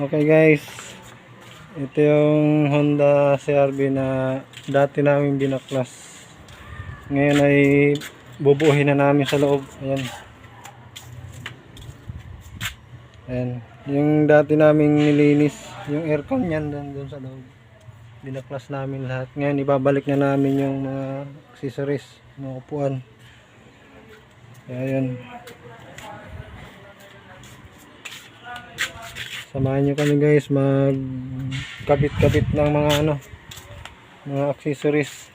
Okay guys, ito yung Honda CRV na dati namin binaklas. Ngayon ay bubuhin na namin sa loob. Ayan. Ayan. Yung dati naming nilinis, yung aircon yan doon, doon sa loob. Binaklas namin lahat. Ngayon ibabalik na namin yung mga accessories, mga upuan. Kaya Samahan nyo kami guys magkabit-kabit ng mga ano mga accessories.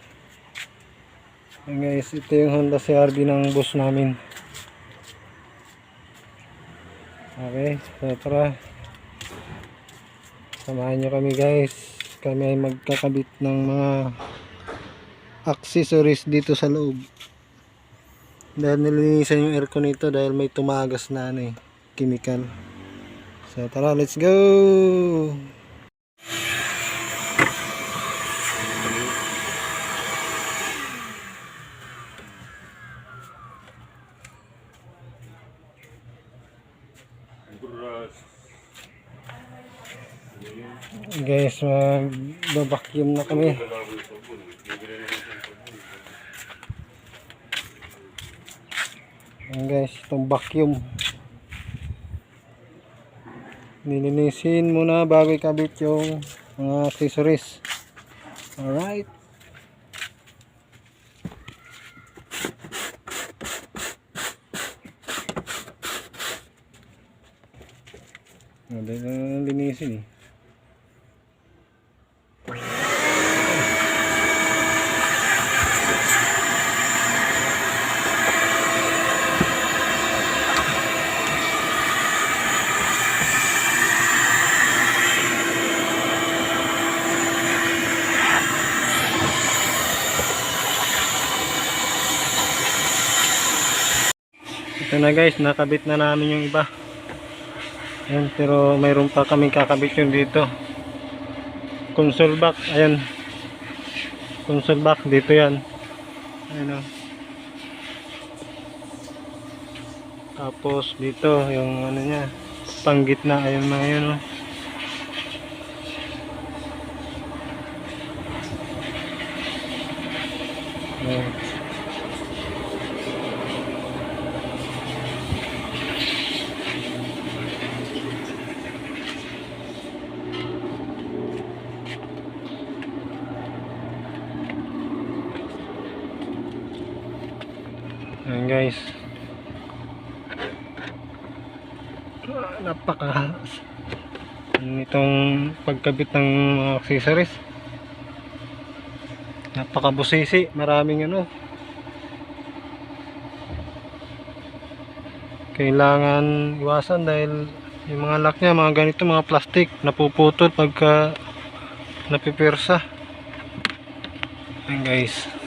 Ayan guys, ito yung Honda CRV ng boss namin. Okay, so tara. Samahan nyo kami guys. Kami ay magkakabit ng mga accessories dito sa loob. Dahil nilinisan yung aircon nito dahil may tumagas na ano eh, chemical. So tara, let's go! Guys, mag-vacuum na kami. Ayan guys, itong vacuum. Nilinisin muna bago ikabit yung mga accessories. Alright. Na linisin eh. Ito na guys, nakabit na namin yung iba. Ayan, pero mayroon pa kaming kakabit yung dito. Console back, ayan. Console back, dito yan. Ayan o. Tapos dito, yung ano niya, panggitna, ayun mga yun o. Ayan. Ayan guys. Ah, Napaka nitong pagkabit ng mga accessories. Napaka busisi, maraming ano. Kailangan iwasan dahil yung mga lock niya, mga ganito, mga plastic, napuputol pagka napipirsa. Ayan guys.